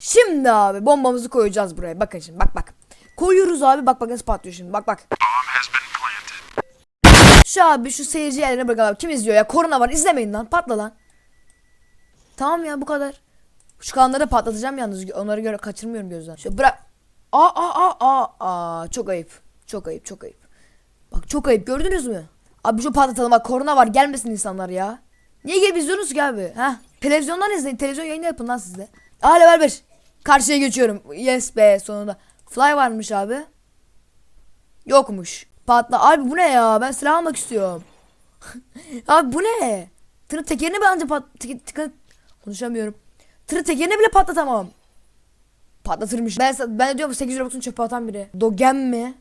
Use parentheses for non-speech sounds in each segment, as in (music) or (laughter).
Şimdi abi bombamızı koyacağız buraya. Bakın şimdi bak bak. Koyuyoruz abi bak bak nasıl patlıyor şimdi bak bak. Şu abi şu seyirci yerlerine bırakalım. Kim izliyor ya? Korona var izlemeyin lan patla lan. Tamam ya bu kadar. Şu kanları patlatacağım yalnız. Onları göre kaçırmıyorum gözden. Şu bırak. Aa aa aa aa aa çok ayıp. Çok ayıp çok ayıp. Bak çok ayıp gördünüz mü? Abi şu patlatalım bak korona var gelmesin insanlar ya. Niye gelip izliyorsunuz ki abi? Ha? Televizyondan izleyin. Televizyon yayını yapın lan sizde. Aa level 1. Karşıya geçiyorum. Yes be sonunda. Fly varmış abi. Yokmuş. Patla. Abi bu ne ya? Ben silah almak istiyorum. (laughs) abi bu ne? Tırın tekerini bence pat... Konuşamıyorum. Tırın tekerini bile patlatamam. Patlatırmış. Ben, ben diyorum 8 Robux'un çöpe atan biri. Dogen mi?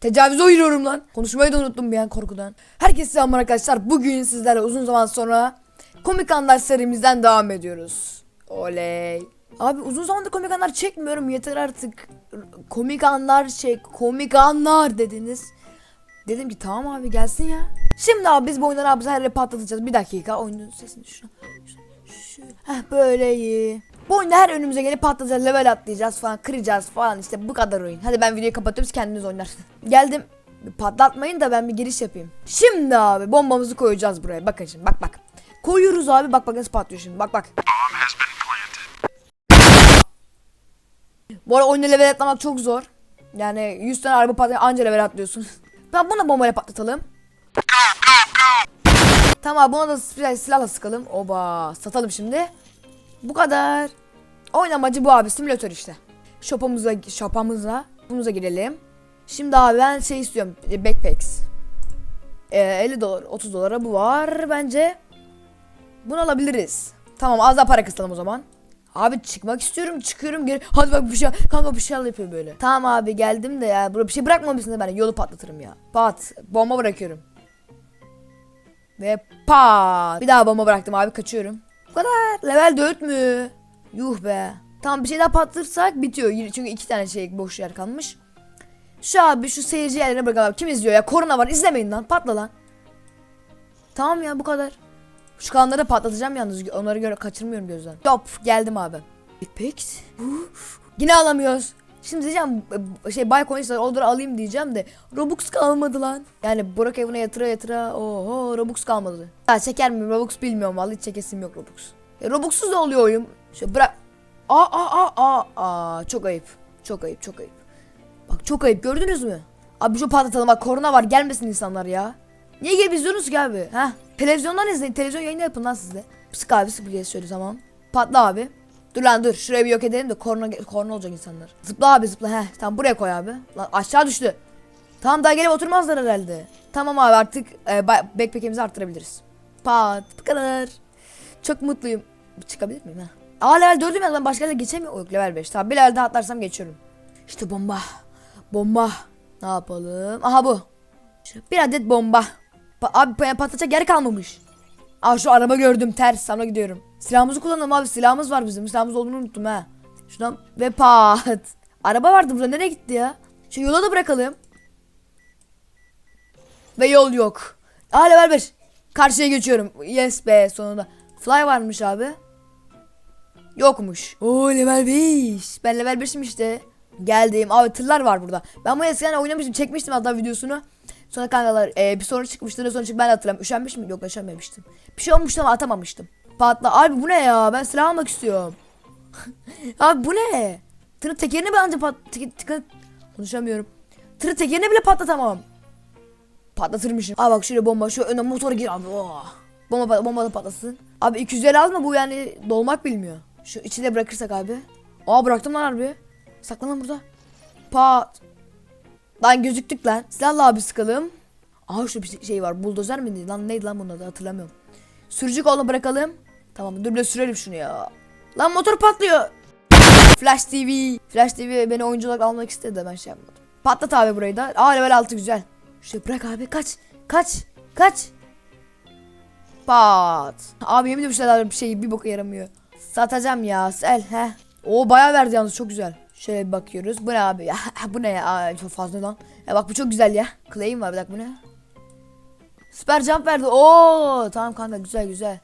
Tecavüze uğruyorum lan. Konuşmayı da unuttum bir an korkudan. Herkese selam arkadaşlar. Bugün sizlerle uzun zaman sonra komik anlar serimizden devam ediyoruz. Oley. Abi uzun zamandır komik anlar çekmiyorum. Yeter artık. Komik anlar çek. Komik anlar dediniz. Dedim ki tamam abi gelsin ya. Şimdi abi biz bu oyunları abi her patlatacağız. Bir dakika oyunun sesini şu. Heh böyle iyi. Bu oyunda her önümüze gelip patlatacağız, level atlayacağız falan, kıracağız falan işte bu kadar oyun. Hadi ben videoyu kapatıyorum siz kendiniz oynarsınız. Geldim. Patlatmayın da ben bir giriş yapayım. Şimdi abi bombamızı koyacağız buraya. Bakın şimdi bak bak. Koyuyoruz abi bak bak nasıl patlıyor şimdi bak bak. Bu arada oyunda level atlamak çok zor. Yani 100 tane araba patlıyor anca level atlıyorsun. (laughs) ben buna bombayla patlatalım. Tamam buna da silah, silahla sıkalım. Oba satalım şimdi. Bu kadar. Oyun amacı bu abi simülatör işte. Shop'umuza shop'umuza bunumuza girelim. Şimdi abi ben şey istiyorum. e, Backpacks. Ee, 50 dolar 30 dolara bu var bence. Bunu alabiliriz. Tamam az daha para kısalım o zaman. Abi çıkmak istiyorum çıkıyorum geri. Hadi bak bir şey kanka bir şey yapıyor böyle. Tamam abi geldim de ya. Burada bir şey bırakmamışsın da ben yolu patlatırım ya. Pat. Bomba bırakıyorum. Ve pat. Bir daha bomba bıraktım abi kaçıyorum. Bu kadar. Level 4 mü? Yuh be. Tamam bir şey daha patlatırsak bitiyor. Çünkü iki tane şey boş yer kalmış. Şu abi şu seyirci yerlerine bırakalım. Kim izliyor ya? Korona var izlemeyin lan. Patla lan. Tamam ya bu kadar. Şu kanları patlatacağım yalnız. Onları göre kaçırmıyorum gözden. Top geldim abi. Peki. Yine alamıyoruz. Şimdi diyeceğim şey Bay Coins'lar onları alayım diyeceğim de Robux kalmadı lan. Yani Burak evine yatıra yatıra oho Robux kalmadı. Ya çeker miyim Robux bilmiyorum vallahi hiç çekesim yok Robux. E, Robux'suz da oluyor oyun. Şöyle bırak. Aa aa aa aa aa çok ayıp. Çok ayıp çok ayıp. Bak çok ayıp gördünüz mü? Abi şu patlatalım bak korona var gelmesin insanlar ya. Niye gelip izliyorsunuz ki abi? Ha? Televizyondan izleyin. Televizyon yayını yapın lan sizde. Sık abi sık bir şöyle tamam. Patla abi. Dur lan dur. Şurayı bir yok edelim de korna, korna olacak insanlar. Zıpla abi zıpla. Heh tamam buraya koy abi. Lan aşağı düştü. Tamam daha gelip oturmazlar herhalde. Tamam abi artık e, backpack'imizi arttırabiliriz. Pat bu kadar. Çok mutluyum. Çıkabilir miyim ha? Aa level 4'üm ya ben başka yere geçemiyorum. Yok level 5. Tamam bir level daha atlarsam geçiyorum. İşte bomba. Bomba. Ne yapalım? Aha bu. Bir adet bomba. Pa abi pa- patlayacak yer kalmamış. Aa şu araba gördüm ters sana gidiyorum. Silahımızı kullanalım abi silahımız var bizim. Silahımız olduğunu unuttum ha. Şuradan ve pat. Araba vardı burada nereye gitti ya? Şu yola da bırakalım. Ve yol yok. Aa level 1. Karşıya geçiyorum. Yes be sonunda. Fly varmış abi. Yokmuş. Oo level 5. Ben level 5'im işte. Geldim. Abi tırlar var burada. Ben bunu eskiden oynamıştım. Çekmiştim hatta videosunu. Sonra kankalar e, bir sorun çıkmıştı. Sonra çık ben hatırlamıyorum. Üşenmiş mi? Yok üşenmemiştim. Bir şey olmuştu ama atamamıştım. Patla. Abi bu ne ya? Ben silah almak istiyorum. (laughs) Abi bu ne? Tırın tekerini bence pat... Teke, teke, konuşamıyorum. Tırın tekerini bile patlatamam. Patlatırmışım. Aa bak şöyle bomba. Şu öne motora gir abi. Oh. Bomba, pat- bomba da patlasın. Abi 250 alma bu yani dolmak bilmiyor. Şu içine bırakırsak abi. Aa bıraktım lan harbi. Saklan burada. Pat. Lan gözüktük lan. Silahla abi sıkalım. Aha şu bir şey var. Buldozer miydi? Lan neydi lan bunun adı hatırlamıyorum. Sürücü koluna bırakalım. Tamam dur bir de sürelim şunu ya. Lan motor patlıyor. Flash TV. Flash TV beni oyuncu olarak almak istedi de ben şey yapmadım. Patlat abi burayı da. Aa level 6 güzel. Şöyle bırak abi kaç. Kaç. Kaç. Pat. Abi yemin ediyorum şeyler bir şey bir boka yaramıyor. Satacağım ya. Sel he. O bayağı verdi yalnız çok güzel. Şöyle bir bakıyoruz. Bu ne abi ya? bu ne ya? Aa, çok fazla lan. Ya bak bu çok güzel ya. Claim var bir dakika bu ne? Süper jump verdi. Oo tamam kanka güzel güzel.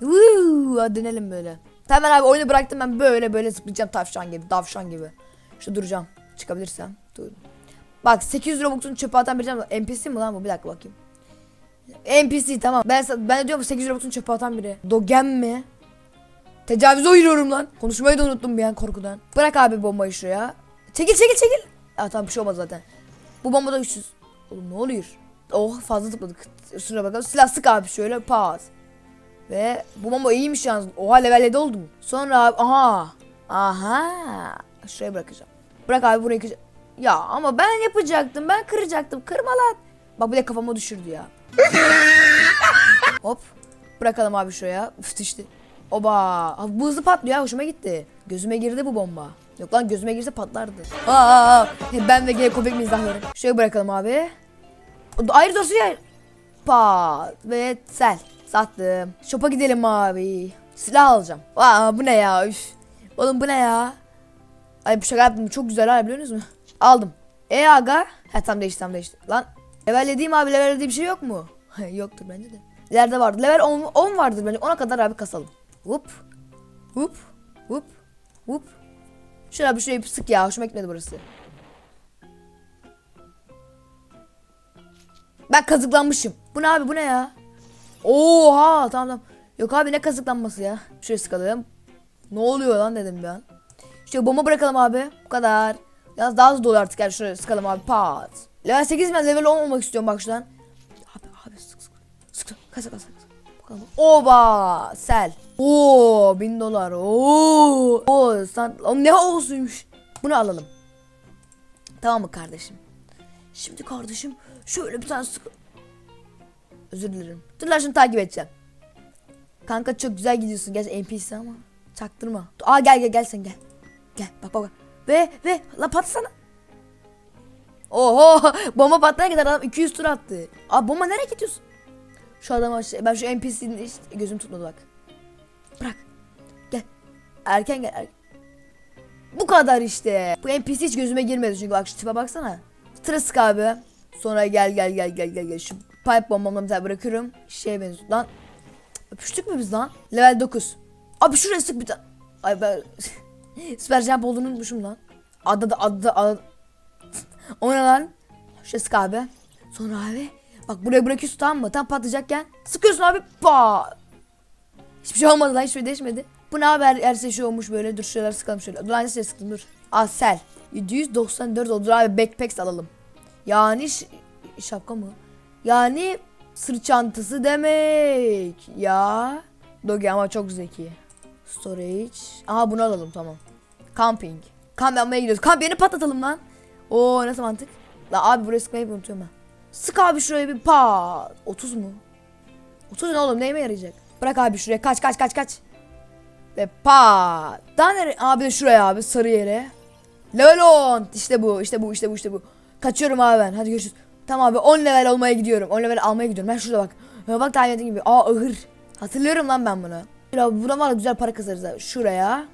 Woo, hadi dönelim böyle. Hemen abi oyunu bıraktım ben böyle böyle zıplayacağım tavşan gibi davşan gibi. Şu duracağım. Çıkabilirsem. Dur. Bak 800 Robux'un çöpe atan biri NPC mi lan bu? Bir dakika bakayım. NPC tamam. Ben ben diyorum 800 Robux'un çöpe atan biri. Dogen mi? Tecavüze uğruyorum lan. Konuşmayı da unuttum bir an korkudan. Bırak abi bombayı şuraya. Çekil çekil çekil. Ya tamam bir şey olmaz zaten. Bu bomba da 300. Oğlum ne oluyor? Oh fazla tıkladık. Şuna bakalım. Silah sık abi şöyle paz. Ve bu bomba iyiymiş yalnız. Oha level 7 oldum. Sonra abi aha. Aha. Şuraya bırakacağım. Bırak abi burayı kıracağım. Ya ama ben yapacaktım. Ben kıracaktım. Kırma lan. Bak bir de kafama düşürdü ya. (laughs) Hop. Bırakalım abi şuraya. Üf düştü. Oba. Bu hızlı patlıyor ya. Hoşuma gitti. Gözüme girdi bu bomba. Yok lan gözüme girse patlardı. Aa, ben ve G köpek mizahları. Şuraya bırakalım abi. Ayrı dosya. Pat ve sel. Sattım. Shop'a gidelim abi. Silah alacağım. Aa bu ne ya? Üf. Oğlum bu ne ya? Ay bu şaka yaptım. Çok güzel abi biliyor musunuz? Aldım. E aga. Ha tam değişti tam değişti. Lan level abi level bir şey yok mu? (laughs) Yoktur bence de. İleride vardı. Level 10, 10 vardır bence. Ona kadar abi kasalım. Hop. Hop. Hop. Hop. Şöyle bir şurayı sık ya. Hoşuma gitmedi burası. Ben kazıklanmışım. Bu ne abi bu ne ya? Oha tamam tamam. Yok abi ne kazıklanması ya. Şuraya sıkalım. Ne oluyor lan dedim ben. İşte bomba bırakalım abi. Bu kadar. Yalnız daha hızlı dolu artık. Yani şuraya sıkalım abi. Pat. Level 8 ben level 10 olmak istiyorum bak şuradan. Abi abi sık sık. Sık sık. Kasa kasa. Bakalım. Oba. Sel. Oo bin dolar. Oo. Oo sen Oğlum ne olsuymuş. Bunu alalım. Tamam mı kardeşim? Şimdi kardeşim şöyle bir tane sık. Özür dilerim. Dur lan şunu takip edeceğim. Kanka çok güzel gidiyorsun. Gerçi NPC ama. Çaktırma. Aa gel gel gel sen gel. Gel bak bak bak. Ve ve la patsana. Oho (laughs) bomba patlayana kadar adam 200 tur attı. Abi bomba nereye gidiyorsun? Şu adama şey- ben şu NPC'nin işte gözüm tutmadı bak. Bırak. Gel. Erken gel. Bu kadar işte. Bu NPC hiç gözüme girmedi çünkü bak şu tipe baksana. Tırısık abi. Sonra gel gel gel gel gel gel. Şu pipe bombamla bir tane bırakıyorum. Şey benziyor lan. Öpüştük mü biz lan? Level 9. Abi şuraya sık bir tane. Ay ben (laughs) Süper jump olduğunu unutmuşum lan. Adı da adı da adı. (laughs) o ne lan? Şuraya sık abi. Sonra abi. Bak buraya bırakıyorsun tamam mı? Tam patlayacakken. Sıkıyorsun abi. Pa. Hiçbir şey olmadı lan. Hiçbir şey değişmedi. Bu ne haber? Her şey şey olmuş böyle. Dur şuraları sıkalım şöyle. Dur aynı şey dur. Aa sel. 794 oldu. Abi backpacks alalım. Yani şapka mı? Yani sırt çantası demek. Ya. Dogi ama çok zeki. Storage. Aha bunu alalım tamam. Camping. Kamp yapmaya gidiyoruz. Kamp yerini patlatalım lan. Oo nasıl mantık? La abi buraya sıkmayı unutuyorum ben. Sık abi şuraya bir pa. 30 mu? 30 ne oğlum neyime yarayacak? Bırak abi şuraya kaç kaç kaç kaç. Ve pa. Daha nere? Abi de şuraya abi sarı yere. Level 10. İşte bu işte bu işte bu işte bu. Kaçıyorum abi ben. Hadi görüşürüz. Tamam abi 10 level olmaya gidiyorum. 10 level almaya gidiyorum. Ben şurada bak. Ha, bak tahmin gibi. Aa ahır. Hatırlıyorum lan ben bunu. Ya buna var ya, güzel para kazarız abi. Şuraya.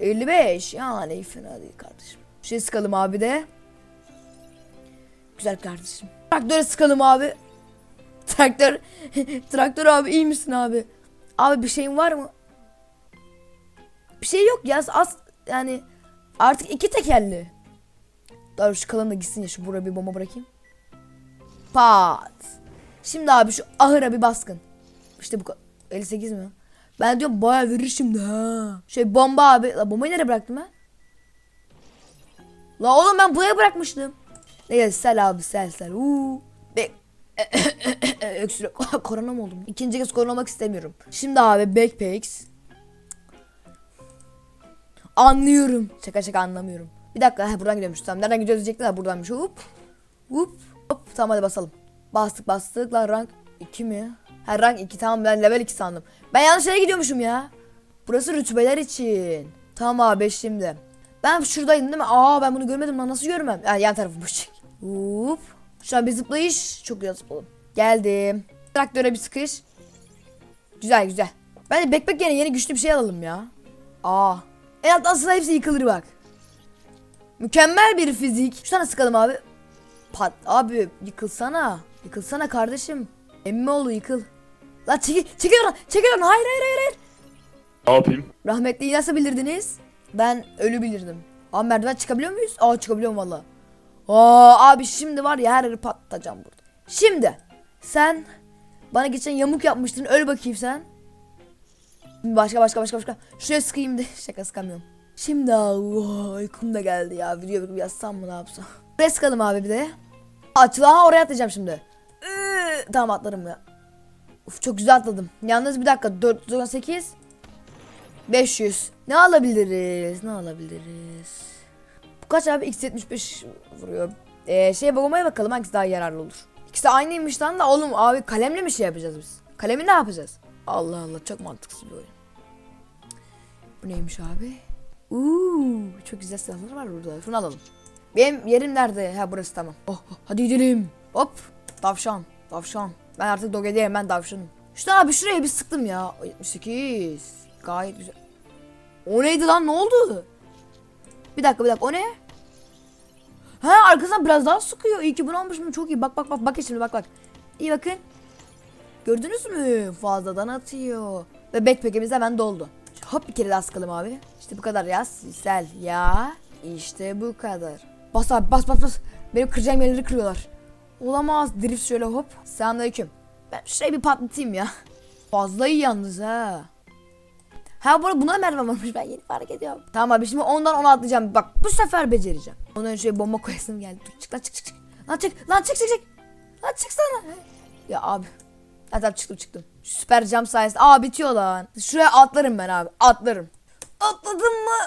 55 yani fena değil kardeşim. Bir şey sıkalım abi de. Güzel kardeşim. Traktöre sıkalım abi. Traktör. (laughs) Traktör abi iyi misin abi? Abi bir şeyin var mı? Bir şey yok ya az yani artık iki tekerli. Daha şu kalanı da gitsin ya şu buraya bir bomba bırakayım. Pat. Şimdi abi şu ahıra bir baskın. İşte bu ka- 58 mi? Ben diyorum baya verir şimdi ha. Şey bomba abi. La bombayı nereye bıraktım ben? La oğlum ben buraya bırakmıştım. Neyse sel abi sel sel. Uuu. (coughs) Öksürük. (coughs) korona mı oldum? İkinci kez korona istemiyorum. Şimdi abi backpacks. Anlıyorum. Şaka şaka anlamıyorum. Bir dakika he, buradan gidiyormuş. Tamam nereden gidiyoruz diyecekler buradanmış. Hop. Hop. Hop. Tamam hadi basalım. Bastık bastık lan rank 2 mi? Ha rank 2 tamam ben level 2 sandım. Ben yanlış yere gidiyormuşum ya. Burası rütbeler için. Tamam abi şimdi. Ben şuradaydım değil mi? Aa ben bunu görmedim lan nasıl görmem? Yani yan tarafı boş. Hop. Şu an bir zıplayış. Çok güzel zıpladım. Geldim. Traktöre bir sıkış. Güzel güzel. Bence backpack yerine yeni güçlü bir şey alalım ya. Aa. En alt aslında hepsi yıkılır bak. Mükemmel bir fizik. Şu tane sıkalım abi. Pat abi yıkılsana. Yıkılsana kardeşim. Emmi oğlu yıkıl. La çekil çekil oradan çekil oradan hayır hayır hayır hayır. Ne yapayım? Rahmetliyi nasıl bilirdiniz? Ben ölü bilirdim. Abi merdiven çıkabiliyor muyuz? Aa çıkabiliyorum valla. Aa abi şimdi var ya her yeri patlatacağım burada. Şimdi sen bana geçen yamuk yapmıştın öl bakayım sen. Başka başka başka başka. Şuraya sıkayım de (laughs) şaka sıkamıyorum. Şimdi Allah uykum da geldi ya. Video bir yazsam mı ne yapsam. Buraya sıkalım abi bir de. Açıl aha oraya atlayacağım şimdi. Iıı, tamam atlarım ya. Uf çok güzel atladım. Yalnız bir dakika 498 500. Ne alabiliriz? Ne alabiliriz? Kaç abi? X75 vuruyor. Ee, şeye bakmaya bakalım hangisi daha yararlı olur. İkisi aynıymış lan da oğlum abi kalemle mi şey yapacağız biz? Kalemi ne yapacağız? Allah Allah çok mantıksız bir oyun. Bu neymiş abi? Uuu çok güzel silahlar var burada. Şunu alalım. Benim yerim nerede? Ha burası tamam. Oh, oh, hadi gidelim. Hop. Tavşan. Tavşan. Ben artık doge değilim ben tavşanım. İşte abi şuraya bir sıktım ya. 78. Gayet güzel. O neydi lan ne oldu? Bir dakika bir dakika o ne? Ha arkasından biraz daha sıkıyor. İyi ki bunu almışım çok iyi. Bak bak bak bakın şimdi bak bak. İyi bakın. Gördünüz mü? Fazladan atıyor. Ve backpack'imiz hemen doldu. Hop bir kere daha sıkalım abi. İşte bu kadar ya. Sel ya. İşte bu kadar. Bas abi bas bas bas. Benim kıracağım yerleri kırıyorlar. Olamaz. Drift şöyle hop. Selamünaleyküm. Ben şurayı bir patlatayım ya. Fazla iyi yalnız ha. Ha bu arada buna merdiven varmış ben yeni fark ediyorum. Tamam abi şimdi ondan ona atlayacağım. Bak bu sefer becereceğim. Ondan önce bomba koyasım geldi. Dur çık lan çık çık çık. Lan çık lan çık çık çık. Lan çıksana. Ya abi. Ha tamam çıktım çıktım. Süper cam sayesinde. Aa bitiyor lan. Şuraya atlarım ben abi. Atlarım. Atladım mı?